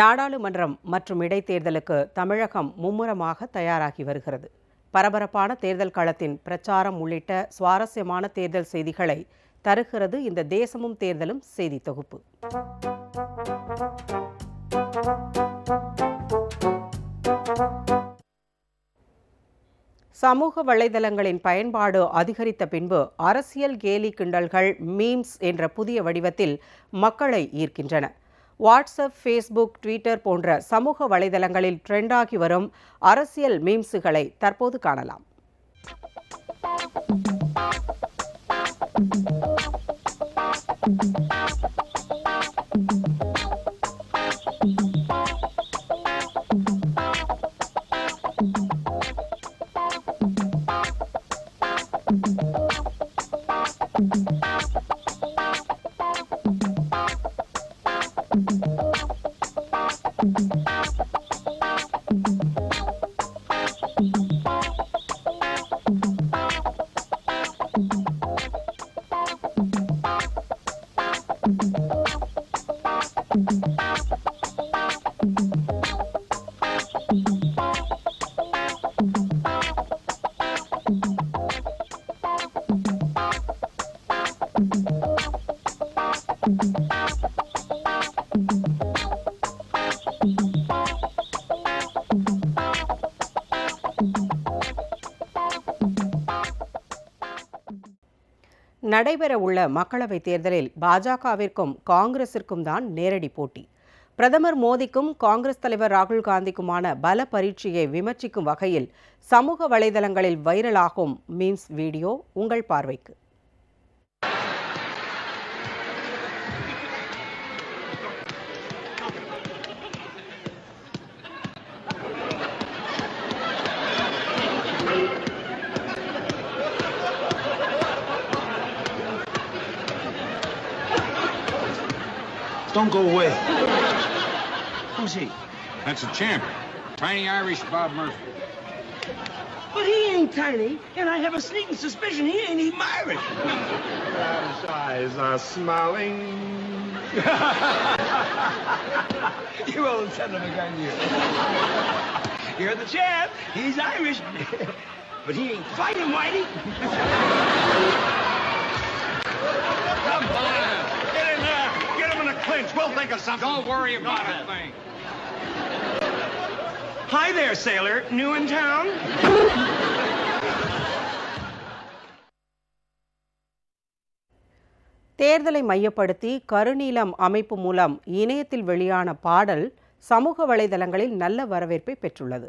நாடாளுமன்றம் மற்றும் இடைத்தேர்தலுக்கு தமிழகம் மும்முரமாக தயாராகி வருகிறது. பரபரப்பான தேர்தல் களத்தின் பிரச்சாரம் உள்ளிட்ட சுவாரஸ்யமான தேர்தல் செய்திகளை தருகிறது இந்த தேசமும் தேர்தலும் செய்தி தொகுப்பு. சமூக வலைதளங்களின் பயன்பாடு அதிகரித்த பின்பு அரசியல் கேலி கிண்டல்கள் மீம்ஸ் என்ற புதிய வடிவத்தில் மக்களை ஈர்க்கின்றன. வாட்ஸ்அப் ஃபேஸ்புக் ட்விட்டர் போன்ற சமூக வலைதளங்களில் ட்ரெண்டாகி வரும் அரசியல் மீம்ஸுகளை தற்போது காணலாம். Thank you. நடைபெறவுள்ள மக்களவைத் தேர்தலில் பாஜகவிற்கும் காங்கிரசிற்கும் தான் நேரடி போட்டி. பிரதமர் மோடிக்கும் காங்கிரஸ் தலைவர் ராகுல் காந்திக்குமான பல பரீட்சையை விமர்சிக்கும் வகையில் சமூக வலைதளங்களில் வைரலாகும் மீம்ஸ் வீடியோ உங்கள் பார்வைக்கு. Don't go away. Who's he? That's the champ. Tiny Irish Bob Murphy. But he ain't tiny, and I have a sneaking suspicion he ain't even Irish. His eyes are smiling. you old son of a gun, you. You're the champ. He's Irish. but he ain't fighting, Whitey. Come on. Clinch. We'll think of something. Don't worry about a thing. Hi there, sailor. New in town? தேர்தலை மையப்படுத்தி கருநீலம் அமைப்பு மூலம் இணையத்தில் வெளியான பாடல் சமூக வலைதளங்களில் நல்ல வரவேற்பை பெற்றுள்ளது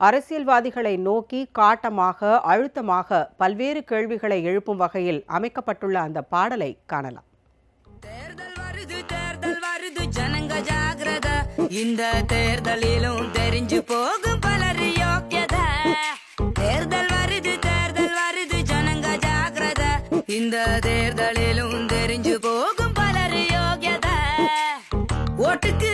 அரசியல்வாதிகளை நோக்கி காட்டமாக அழுத்தமாக பல்வேறு கேள்விகளை எழுப்பும் வகையில் அமைக்கப்பட்டுள்ள அந்த பாடலை காணலாம் இந்த தேர்தலிலும் தெரிஞ்சு போகும் பலர் யோக்கியத. தேர்தல் வருது தேர்தல் வருது ஜனங்க ஜாகிரத இந்த தேர்தலிலும் தெரிஞ்சு போகும் பலர் யோக்கியத. ஓட்டுக்கு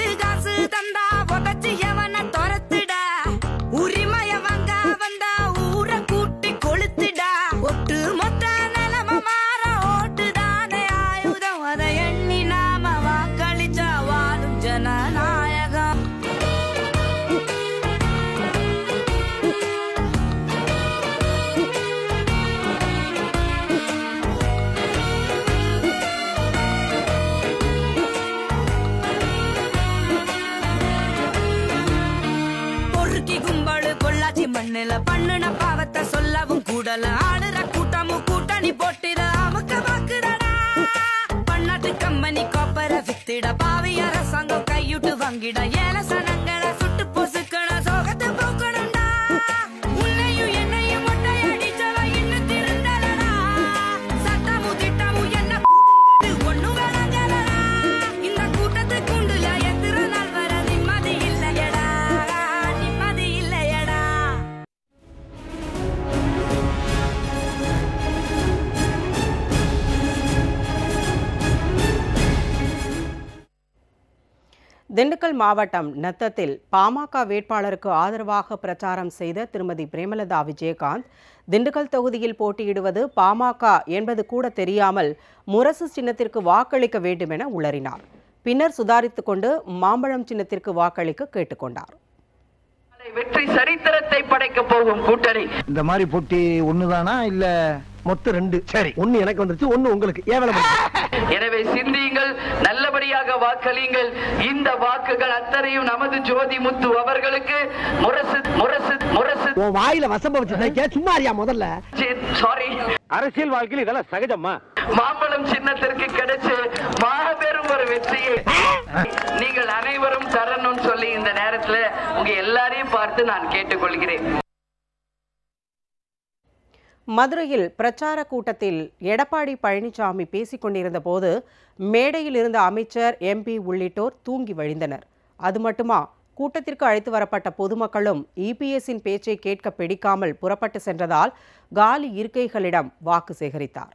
திண்டுக்கல் மாவட்டம் நத்தத்தில் பாமக வேட்பாளருக்கு ஆதரவாக பிரச்சாரம் செய்த திருமதி பிரேமலதா விஜயகாந்த் திண்டுக்கல் தொகுதியில் போட்டியிடுவது பாமக என்பது கூட தெரியாமல் முரசு சின்னத்திற்கு வாக்களிக்க வேண்டும் என உளறினார். பின்னர் சுதாரித்துக் கொண்டு மாம்பழம் சின்னத்திற்கு வாக்களிக்க கேட்டுக்கொண்டார் வெற்றி சரித்திரத்தை படைக்க போகும் கூட்டணி. இந்த மாதிரி போட்டி ஒண்ணுதானா இல்ல மொத்தம் ரெண்டு. சரி. ஒண்ணு எனக்கு வந்துருச்சு ஒண்ணு உங்களுக்கு. ஏன் வேலை எனவே சிந்தியுங்கள் நல்லபடியாக வாக்களியுங்கள். இந்த வாக்குகள் அத்தனையும் நமது ஜோதி முத்து அவர்களுக்கு. முரசு முரசு முரசு. உன் வாயில வசம்ப வச்சு சும்மா அறியா முதல்ல? சாரி அரசியல் வாழ்க்கையில் இதெல்லாம் சகஜமா? மாம்பழம் சின்னத்திற்கு கிடைச்சு மாபெரும் ஒரு வெற்றியை. நீங்கள் அனைவரும் தரணும்னு சொல்லி இந்த நேரத்துல உங்க எல்லாரையும் பார்த்து நான் கேட்டுக்கொள்கிறேன். மதுரையில் பிரச்சார கூட்டத்தில் எடப்பாடி பழனிசாமி பேசிக் கொண்டிருந்த போது மேடையில் இருந்த அமைச்சர் எம்பி உள்ளிட்டோர் தூங்கி வழிந்தனர். அது மட்டுமா கூட்டத்திற்கு அழைத்து வரப்பட்ட பொதுமக்களும் இபிஎஸ்ஸின் பேச்சை கேட்க பிடிக்காமல் புறப்பட்டு சென்றதால் காலி இருக்கைகளிடம் வாக்கு சேகரித்தார்.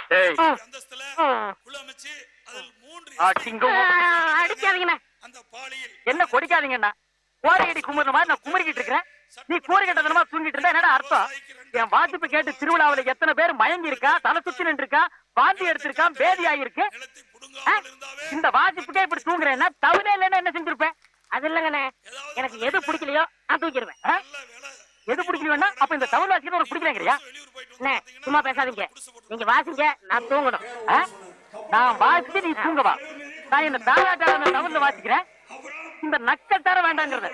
அந்தஸ்துல குழு அமைச்சு அதில் மூன்று அடிக்காதீங்கண்ணா. அந்த பாலியல் என்ன கொடிக்காதீங்கண்ணா. கோரியடி குமுற மாதிரி நான் குமரிக்கிட்டு இருக்கிறேன். நீ கூறு கட்டதனமா தூங்கிட்டு இருந்தா என்னடா அர்த்தம்? என் வாசிப்பு கேட்டு திருவிழாவுல எத்தனை பேர் மயங்கி இருக்கா தலை சுத்தி நின்று இருக்கா வாந்தி எடுத்திருக்கான் பேதி ஆயிருக்கு ஆ? இந்த வாசிப்புக்கே இப்படி தூங்குறேன்னா தவறே இல்லைன்னா என்ன செஞ்சிருப்பேன்? அது இல்லங்கண்ணே. எனக்கு எது பிடிக்கலையோ நான் தூக்கிடுவேன்? எது பிடிக்கலையோன்னா அப்ப இந்த தமிழ் வாசிக்கிறது உனக்கு பிடிக்கலங்கிறியா? அண்ணே சும்மா பேசாதீங்க. நீங்க வாசிங்க நான் தூங்கணும். நான் வாசிச்சு நீ தூங்கவா. நான் இந்த தாராட்டாளர் தமிழ்ல வாசிக்கிறேன். இந்த நக்கல் தர வேண்டாங்கிறது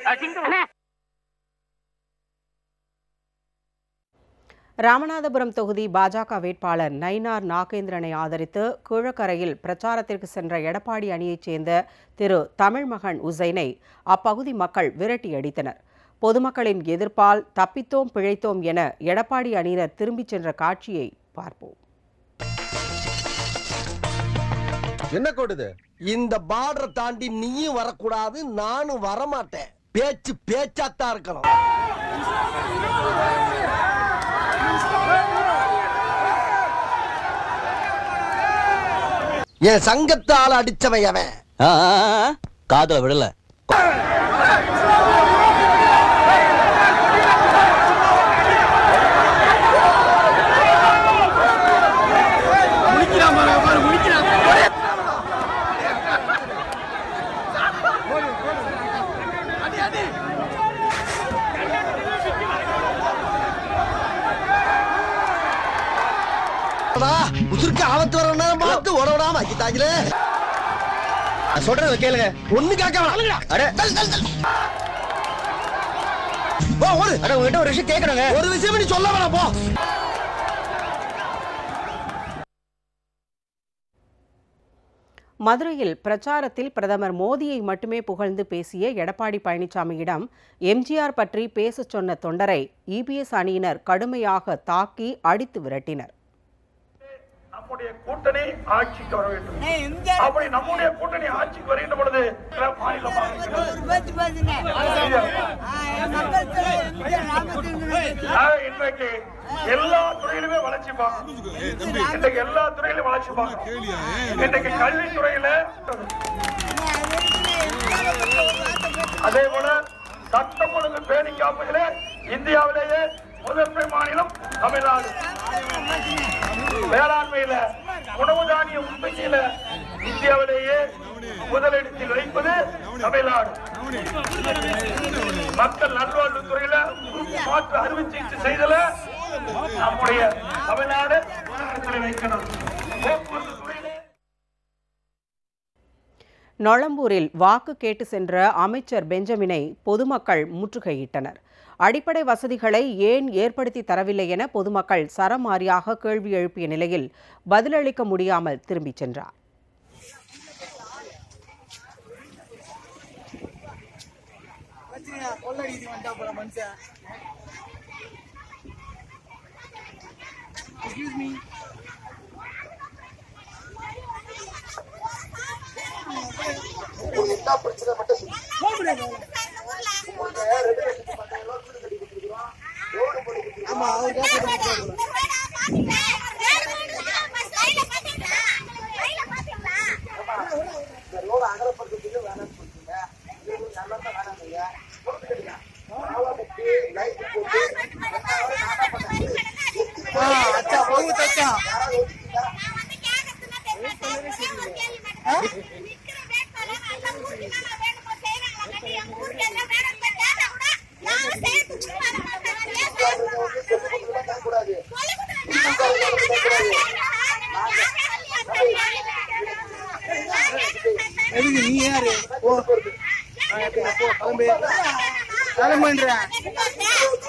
ராமநாதபுரம் தொகுதி பாஜக வேட்பாளர் நயினார் நாகேந்திரனை ஆதரித்து கிழக்கரையில் பிரச்சாரத்திற்கு சென்ற எடப்பாடி அணியைச் சேர்ந்த திரு தமிழ்மகன் உசைனை அப்பகுதி மக்கள் விரட்டி அடித்தனர். பொதுமக்களின் எதிர்ப்பால் தப்பித்தோம் பிழைத்தோம் என எடப்பாடி அணியினர் திரும்பிச் சென்ற காட்சியை பார்ப்போம். என்ன கொடுது இந்த பார்டரை தாண்டி நீயும் வரக்கூடாது நானும் வரமாட்டேன். பேச்சு பேச்சாத்தான் இருக்கணும். என் சங்கத்தால அடிச்சவன் அவன் காதல விடல. உசுருக்கு ஆபத்து வர நேரம் பார்த்து உடவிடாம ஆக்கிட்டாங்களே சொல்றத கேளுங்க. ஒண்ணு கேட்க. அட. ஓடு. அட உங்ககிட்ட ஒரு விஷயம் கேக்குறேங்க ஒரு விஷயம் நீ சொல்ல வேணாம் போ. மதுரையில் பிரச்சாரத்தில் பிரதமர் மோடியை மட்டுமே புகழ்ந்து பேசிய எடப்பாடி பழனிசாமியிடம் எம்ஜிஆர் பற்றி பேசச் சொன்ன தொண்டரை இபிஎஸ் அணியினர் கடுமையாக தாக்கி அடித்து விரட்டினர். நம்முடைய கூட்டணி ஆட்சிக்கு வர வேண்டும். அப்படி நம்முடைய கூட்டணி ஆட்சிக்கு வருகின்ற பொழுது மாநிலமாக இன்றைக்கு எல்லா துறையிலுமே வளர்ச்சி பார்க்கணும். இன்றைக்கு எல்லா துறையிலும் வளர்ச்சி பார்க்கணும். இன்றைக்கு கல்வித்துறையில அதே போல சட்டம் ஒழுங்கு பேணி காப்பதிலே இந்தியாவிலேயே முதன்மை மாநிலம் தமிழ்நாடு. வேளாண்மையில உணவு தானிய உற்பத்தியில இந்தியாவிலேயே முதலிடத்தில் வைப்பது தமிழ்நாடு. மக்கள் நல்வாழ்வுத்துறையில மாற்று அறுவை சிகிச்சை செய்தல நம்முடைய தமிழ்நாடு வைக்கணும். போக்குவரத்து நொளம்பூரில் வாக்கு கேட்டு சென்ற அமைச்சர் பெஞ்சமினை பொதுமக்கள் முற்றுகையிட்டனர் அடிப்படை வசதிகளை ஏன் ஏற்படுத்தி தரவில்லை என பொதுமக்கள் சரமாரியாக கேள்வி எழுப்பிய நிலையில் பதிலளிக்க முடியாமல் திரும்பிச் சென்றார் Excuse. என்ன பிரச்சனை மட்டும் ஆமா அவர்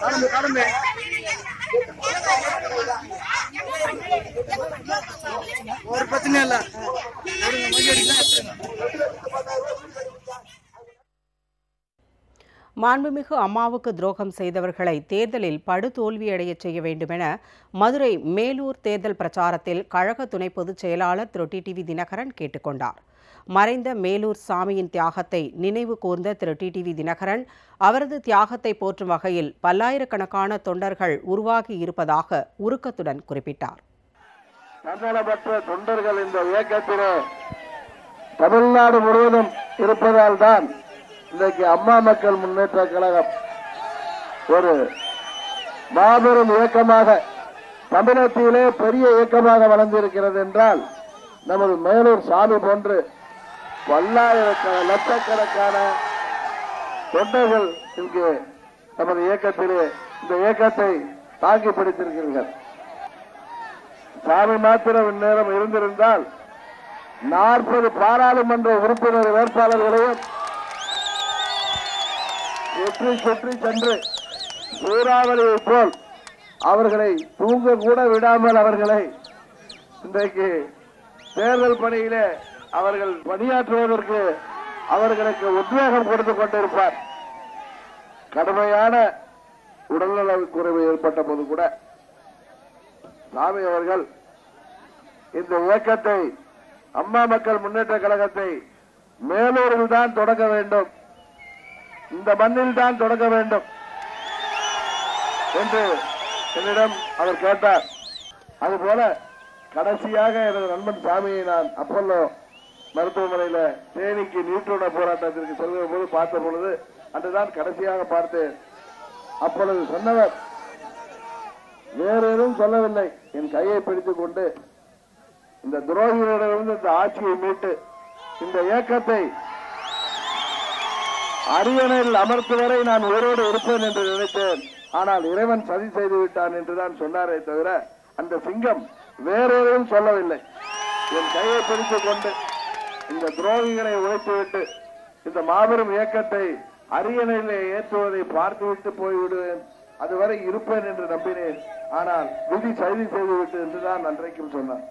கிளம்பு கிளம்பு ஒரு பிரச்சனையும் இல்ல. மாண்புமிகு அம்மாவுக்கு துரோகம் செய்தவர்களை தேர்தலில் படுதோல்வியடைய செய்ய வேண்டுமென மதுரை மேலூர் தேர்தல் பிரச்சாரத்தில் கழக துணை பொதுச் செயலாளர் திரு டிடிவி தினகரன் கேட்டுக்கொண்டார். மறைந்த மேலூர் சாமியின் தியாகத்தை நினைவு கூர்ந்த திரு. டிடிவி தினகரன் அவரது தியாகத்தை போற்றும் வகையில் பல்லாயிரக்கணக்கான தொண்டர்கள் உருவாகி இருப்பதாக உருக்கத்துடன் குறிப்பிட்டார். தன்னலமற்ற தொண்டர்கள் இந்த இயக்கத்திலே தமிழ்நாடு முழுவதும் இருப்பதால் தான் இன்றைக்கு அம்மா மக்கள் முன்னேற்ற கழகம் ஒரு மாபெரும் இயக்கமாக தமிழகத்திலே பெரிய இயக்கமாக வளர்ந்திருக்கிறது என்றால் நமது மேலூர் சாமி போன்று பல்லாயிரக்கான லட்சக்கணக்கான தொண்டர்கள் இங்கு நமது இயக்கத்திலே இந்த இயக்கத்தை தாக்கி பிடித்திருக்கிறீர்கள். சாமி மாத்திரம் இந்நேரம் இருந்திருந்தால் நாற்பது பாராளுமன்ற உறுப்பினர் வேட்பாளர்களையும் சுற்றி சுற்றி சென்று சூறாவளியை போல் அவர்களை தூங்க கூட விடாமல் அவர்களை இன்றைக்கு தேர்தல் பணியிலே அவர்கள் பணியாற்றுவதற்கு அவர்களுக்கு உத்வேகம் கொடுத்து கொண்டிருப்பார். கடுமையான உடல்நலக் குறைவு ஏற்பட்ட போது கூட சாமி அவர்கள் இந்த இயக்கத்தை அம்மா மக்கள் முன்னேற்ற கழகத்தை மேலூரில் தான் தொடங்க வேண்டும். இந்த மண்ணில் தான் தொடங்க வேண்டும் என்று என்னிடம் அவர் கேட்டார். அதுபோல கடைசியாக எனது நண்பன் சாமியை நான் அப்பல்லோ மருத்துவமனையில தேனிக்கு நியூட்ரோன போராட்டத்திற்கு செல்கிற போது பார்த்த பொழுது அன்றுதான் கடைசியாக பார்த்தேன். அப்பொழுது சொன்னவர் வேற எதுவும் சொல்லவில்லை. என் கையை பிடித்துக் கொண்டு இந்த துரோகிகளிடமிருந்து இந்த ஆட்சியை மீட்டு இந்த இயக்கத்தை அரியணையில் அமர்த்துவரை நான் உயிரோடு இருப்பேன் என்று நினைத்தேன். ஆனால் இறைவன் சதி செய்து விட்டான் என்றுதான் சொன்னாரே தவிர அந்த சிங்கம் வேறெதும் சொல்லவில்லை. என் கையை பிடித்துக் கொண்டு இந்த துரோகிகளை உழைத்துவிட்டு இந்த மாபெரும் இயக்கத்தை அரியணையிலே ஏற்றுவதை பார்த்துவிட்டு போய்விடுவேன். அதுவரை இருப்பேன் என்று நம்பினேன். ஆனால் விதி சைதி செய்துவிட்டு என்றுதான் அன்றைக்கும் சொன்னார்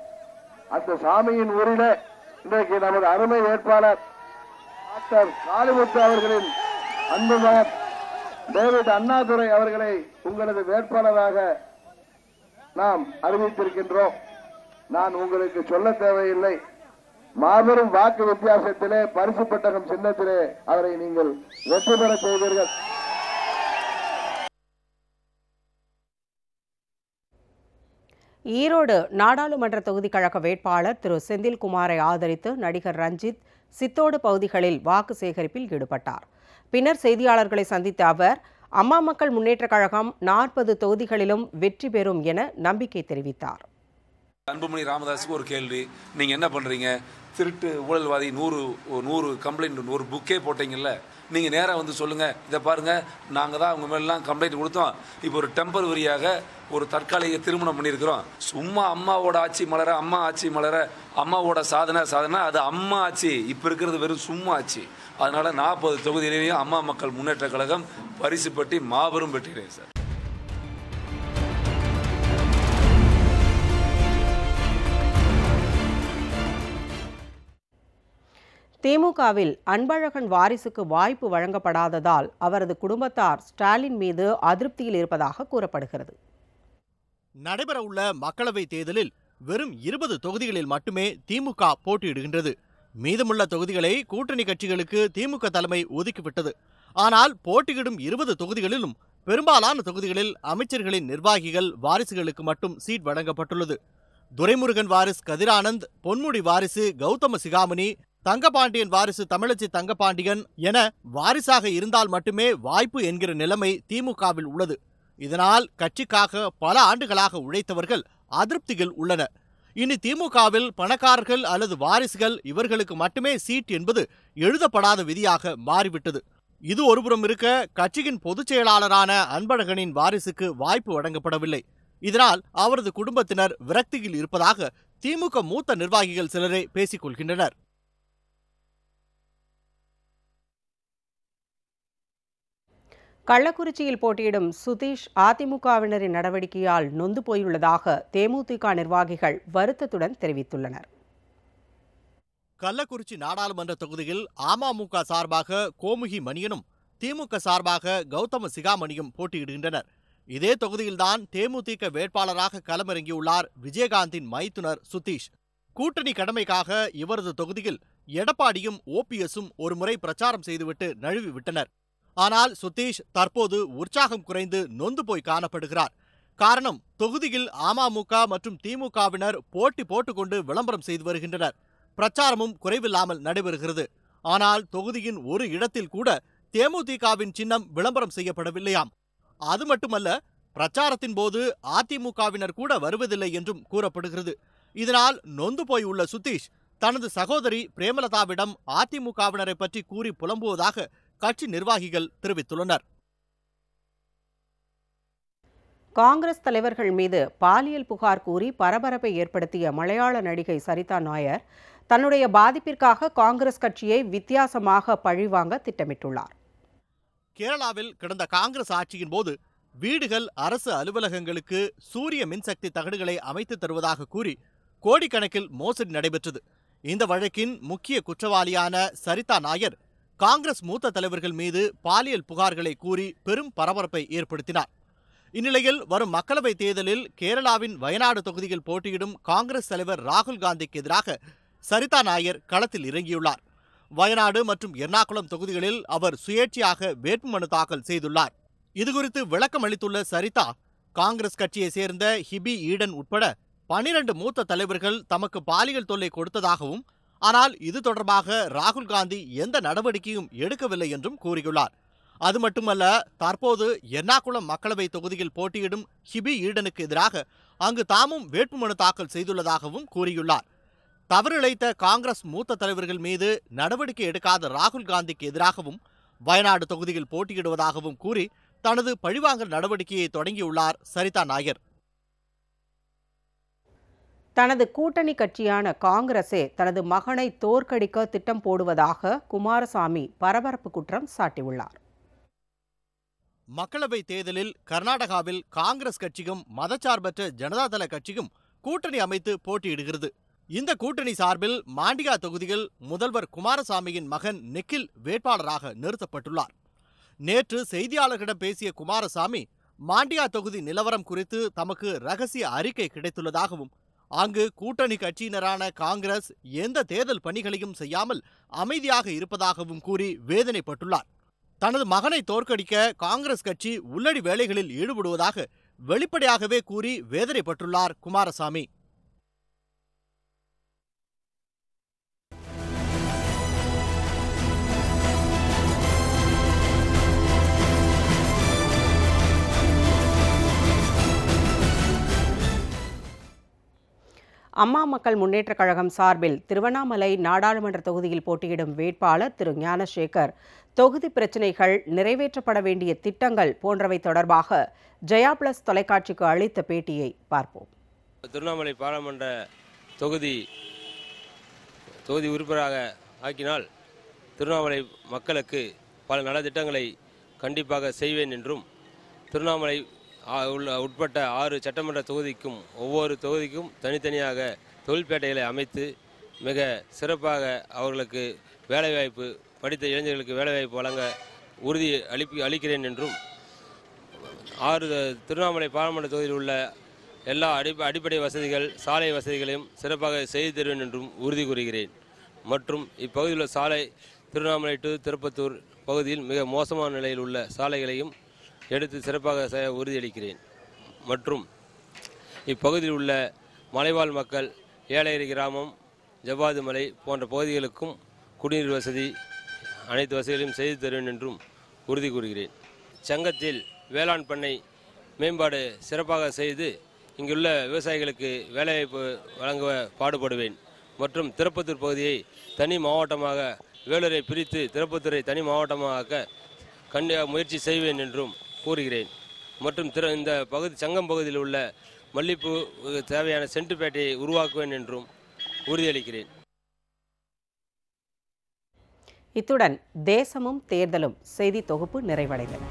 அந்த சாமியின் ஊரிலே இன்றைக்கு நமது அருமை வேட்பாளர் டாக்டர் காளிமுத்து அவர்களின் அன்பு மகன் டேவிட் அண்ணாதுரை அவர்களை உங்களது வேட்பாளராக நாம் அறிவித்திருக்கின்றோம். நான் உங்களுக்கு சொல்ல தேவையில்லை. மாபெரும் வாக்கு வித்தியாசத்திலே பரிசு பெட்டகம் சின்னத்திலே அவரை நீங்கள் வெற்றி பெற செய்வீர்கள் ஈரோடு நாடாளுமன்ற தொகுதி கழக வேட்பாளர் திரு. செந்தில்குமாரை ஆதரித்து நடிகர் ரஞ்சித் சித்தோடு பகுதிகளில் வாக்கு சேகரிப்பில் ஈடுபட்டார். பின்னர் செய்தியாளர்களை சந்தித்த அவர் அம்மா மக்கள் முன்னேற்றக் கழகம் நாற்பது தொகுதிகளிலும் வெற்றி பெறும் என நம்பிக்கை தெரிவித்தார். அன்புமணி ராமதாஸுக்கு ஒரு கேள்வி. நீங்கள் என்ன பண்ணுறீங்க திருட்டு ஊழல்வாதி நூறு நூறு கம்ப்ளைண்ட் நூறு புக்கே போட்டீங்கல்ல. நீங்கள் நேராக வந்து சொல்லுங்கள் இதை பாருங்கள் நாங்கள் தான் அவங்க மேலாம் கம்ப்ளைண்ட் கொடுத்தோம். இப்போ ஒரு டெம்பரவரியாக ஒரு தற்காலிக திருமணம் பண்ணியிருக்கிறோம். சும்மா அம்மாவோட ஆட்சி மலர அம்மா ஆட்சி மலர அம்மாவோட சாதனை சாதனை அது அம்மா ஆட்சி. இப்போ இருக்கிறது வெறும் சும்மா ஆட்சி. அதனால் நாற்பது தொகுதியிலேயும் அம்மா மக்கள் முன்னேற்ற கழகம் பரிசு பெட்டி மாபெரும் பெற்றிருக்கேன் சார். திமுகவில் அன்பழகன் வாரிசுக்கு வாய்ப்பு வழங்கப்படாததால் அவரது குடும்பத்தார் ஸ்டாலின் மீது அதிருப்தியில் இருப்பதாக கூறப்படுகிறது. நடைபெறவுள்ள மக்களவை தேர்தலில் வெறும் இருபது தொகுதிகளில் மட்டுமே திமுக போட்டியிடுகின்றது. மீதமுள்ள தொகுதிகளை கூட்டணி கட்சிகளுக்கு திமுக தலைமை ஒதுக்கிவிட்டது. ஆனால் போட்டியிடும் இருபது தொகுதிகளிலும் பெரும்பாலான தொகுதிகளில் அமைச்சர்களின் நிர்வாகிகள் வாரிசுகளுக்கு மட்டும் சீட் வழங்கப்பட்டுள்ளது. துரைமுருகன் வாரிஸ் கதிரானந்த் பொன்முடி வாரிசு கௌதம சிகாமணி தங்கபாண்டியன் வாரிசு தமிழச்சி தங்கபாண்டியன் என வாரிசாக இருந்தால் மட்டுமே வாய்ப்பு என்கிற நிலைமை திமுகவில் உள்ளது. இதனால் கட்சிக்காக பல ஆண்டுகளாக உழைத்தவர்கள் அதிருப்தியில் உள்ளனர். இனி திமுகவில் பணக்காரர்கள் அல்லது வாரிசுகள் இவர்களுக்கு மட்டுமே சீட் என்பது எழுதப்படாத விதியாக மாறிவிட்டது. இது ஒருபுறம் இருக்க கட்சியின் பொதுச் செயலாளரான அன்பழகனின் வாரிசுக்கு வாய்ப்பு வழங்கப்படவில்லை. இதனால் அவரது குடும்பத்தினர் விரக்தியில் இருப்பதாக திமுக மூத்த நிர்வாகிகள் சிலரே பேசிக் கொள்கின்றனர். கள்ளக்குறிச்சியில் போட்டியிடும் சுதீஷ் அதிமுகவினரின் நடவடிக்கையால் நொந்து போயுள்ளதாக தேமுதிக நிர்வாகிகள் வருத்தத்துடன் தெரிவித்துள்ளனர். கள்ளக்குறிச்சி நாடாளுமன்ற தொகுதியில் அமமுக சார்பாக கோமுகி மணியனும் திமுக சார்பாக கௌதம சிகாமணியும் போட்டியிடுகின்றனர். இதே தொகுதியில்தான் தேமுதிக வேட்பாளராக களமிறங்கியுள்ளார் விஜயகாந்தின் மைத்துனர் சுதீஷ். கூட்டணி கடமைக்காக இவரது தொகுதியில் எடப்பாடியும் ஓபிஎஸும் ஒருமுறை பிரச்சாரம் செய்துவிட்டு நழுவி விட்டனர் ஆனால் சுதீஷ் தற்போது உற்சாகம் குறைந்து நொந்து போய் காணப்படுகிறார். காரணம் தொகுதியில் அமமுக மற்றும் திமுகவினர் போட்டி போட்டுக்கொண்டு விளம்பரம் செய்து வருகின்றனர். பிரச்சாரமும் குறைவில்லாமல் நடைபெறுகிறது. ஆனால் தொகுதியின் ஒரு இடத்தில் கூட தேமுதிகவின் சின்னம் விளம்பரம் செய்யப்படவில்லையாம். அது மட்டுமல்ல பிரச்சாரத்தின் போது அதிமுகவினர் கூட வருவதில்லை என்றும் கூறப்படுகிறது. இதனால் நொந்து போய் உள்ள சுதீஷ் தனது சகோதரி பிரேமலதாவிடம் அதிமுகவினரை பற்றி கூறி புலம்புவதாக கட்சி நிர்வாகிகள் தெரிவித்துள்ளனர். காங்கிரஸ் தலைவர்கள் மீது பாலியல் புகார் கூறி பரபரப்பை ஏற்படுத்திய மலையாள நடிகை சரிதா நாயர் தன்னுடைய பாதிப்பிற்காக காங்கிரஸ் கட்சியை வித்தியாசமாக பழிவாங்க திட்டமிட்டுள்ளார். கேரளாவில் கடந்த காங்கிரஸ் ஆட்சியின் போது வீடுகள் அரசு அலுவலகங்களுக்கு சூரிய மின்சக்தி தகடுகளை அமைத்து தருவதாக கூறி கோடிக்கணக்கில் மோசடி நடைபெற்றது. இந்த வழக்கின் முக்கிய குற்றவாளியான சரிதா நாயர் காங்கிரஸ் மூத்த தலைவர்கள் மீது பாலியல் புகார்களை கூறி பெரும் பரபரப்பை ஏற்படுத்தினார். இந்நிலையில் வரும் மக்களவைத் தேர்தலில் கேரளாவின் வயநாடு தொகுதியில் போட்டியிடும் காங்கிரஸ் தலைவர் ராகுல் காந்திக்கு எதிராக சரிதா நாயர் களத்தில் இறங்கியுள்ளார். வயநாடு மற்றும் எர்ணாகுளம் தொகுதிகளில் அவர் சுயேட்சையாக வேட்புமனு தாக்கல் செய்துள்ளார். இதுகுறித்து விளக்கம் அளித்துள்ள சரிதா காங்கிரஸ் கட்சியை சேர்ந்த ஹிபி ஈடன் உட்பட பனிரண்டு மூத்த தலைவர்கள் தமக்கு பாலியல் தொல்லை கொடுத்ததாகவும் ஆனால் இது தொடர்பாக ராகுல் காந்தி எந்த நடவடிக்கையும் எடுக்கவில்லை என்றும் கூறியுள்ளார். அது மட்டுமல்ல தற்போது எர்ணாகுளம் மக்களவை தொகுதியில் போட்டியிடும் ஹிபி ஈடனுக்கு எதிராக அங்கு தாமும் வேட்புமனு தாக்கல் செய்துள்ளதாகவும் கூறியுள்ளார். தவறிழைத்த காங்கிரஸ் மூத்த தலைவர்கள் மீது நடவடிக்கை எடுக்காத ராகுல் காந்திக்கு எதிராகவும் வயநாடு தொகுதியில் போட்டியிடுவதாகவும் கூறி தனது பழிவாங்கல் நடவடிக்கையை தொடங்கியுள்ளார் சரிதா நாயர். தனது கூட்டணி கட்சியான காங்கிரசே தனது மகனை தோற்கடிக்க திட்டம் போடுவதாக குமாரசாமி பரபரப்பு குற்றம் சாட்டியுள்ளார். மக்களவை தேர்தலில் கர்நாடகாவில் காங்கிரஸ் கட்சியும் மதச்சார்பற்ற ஜனதாதள கட்சியும் கூட்டணி அமைத்து போட்டியிடுகிறது. இந்த கூட்டணி சார்பில் மாண்டியா தொகுதியில் முதல்வர் குமாரசாமியின் மகன் நிக்கில் வேட்பாளராக நிறுத்தப்பட்டுள்ளார். நேற்று செய்தியாளர்களிடம் பேசிய குமாரசாமி மாண்டியா தொகுதி நிலவரம் குறித்து தமக்கு ரகசிய அறிக்கை கிடைத்துள்ளதாகவும் அங்கு கூட்டணி கட்சியினரான காங்கிரஸ் எந்த தேர்தல் பணிகளையும் செய்யாமல் அமைதியாக இருப்பதாகவும் கூறி வேதனைப்பட்டுள்ளார். தனது மகனை தோற்கடிக்க காங்கிரஸ் கட்சி உள்ளடி வேலைகளில் ஈடுபடுவதாக வெளிப்படையாகவே கூறி வேதனைப்பட்டுள்ளார் குமாரசாமி. அம்மா மக்கள் முன்னேற்றக் கழகம் சார்பில் திருவண்ணாமலை நாடாளுமன்ற தொகுதியில் போட்டியிடும் வேட்பாளர் திரு ஞானசேகர். தொகுதி பிரச்சினைகள் நிறைவேற்றப்பட வேண்டிய திட்டங்கள் போன்றவை தொடர்பாக ஜெயா பிளஸ் தொலைக்காட்சிக்கு அளித்த பேட்டியை பார்ப்போம். திருவண்ணாமலை பாராளுமன்ற தொகுதி தொகுதி உறுப்பினராக ஆக்கினால் திருவண்ணாமலை மக்களுக்கு பல நலத்திட்டங்களை கண்டிப்பாக செய்வேன் என்றும் திருவண்ணாமலை உட்பட்ட ஆறு சட்டமன்ற தொகுதிக்கும் ஒவ்வொரு தொகுதிக்கும் தனித்தனியாக தொழில்பேட்டைகளை அமைத்து மிக சிறப்பாக அவர்களுக்கு வேலைவாய்ப்பு படித்த இளைஞர்களுக்கு வேலைவாய்ப்பு வழங்க உறுதி அளிப்பி அளிக்கிறேன் என்றும் ஆறு திருவண்ணாமலை பாராளுமன்ற தொகுதியில் உள்ள எல்லா அடி அடிப்படை வசதிகள் சாலை வசதிகளையும் சிறப்பாக செய்து தருவேன் என்றும் உறுதி கூறுகிறேன். மற்றும் இப்பகுதியில் உள்ள சாலை திருவண்ணாமலை டு திருப்பத்தூர் பகுதியில் மிக மோசமான நிலையில் உள்ள சாலைகளையும் எடுத்து சிறப்பாக செய்ய உறுதியளிக்கிறேன். மற்றும் இப்பகுதியில் உள்ள மலைவாழ் மக்கள் ஏழையரி கிராமம் ஜவ்வாது மலை போன்ற பகுதிகளுக்கும் குடிநீர் வசதி அனைத்து வசதிகளையும் செய்து தருவேன் என்றும் உறுதி கூறுகிறேன். சங்கத்தில் வேளாண் பண்ணை மேம்பாடு சிறப்பாக செய்து இங்குள்ள விவசாயிகளுக்கு வேலைவாய்ப்பு வழங்க பாடுபடுவேன். மற்றும் திருப்பத்தூர் பகுதியை தனி மாவட்டமாக வேலூரை பிரித்து திருப்பத்தூரை தனி மாவட்டமாக கண்டி முயற்சி செய்வேன் என்றும் கூறுகிறேன். மற்றும் திரு இந்த பகுதி சங்கம் பகுதியில் உள்ள மல்லிப்பூ தேவையான சென்ட்டுப்பேட்டையை உருவாக்குவேன் என்றும் உறுதியளிக்கிறேன். இத்துடன் தேசமும் தேர்தலும் செய்தி தொகுப்பு நிறைவடைந்தன.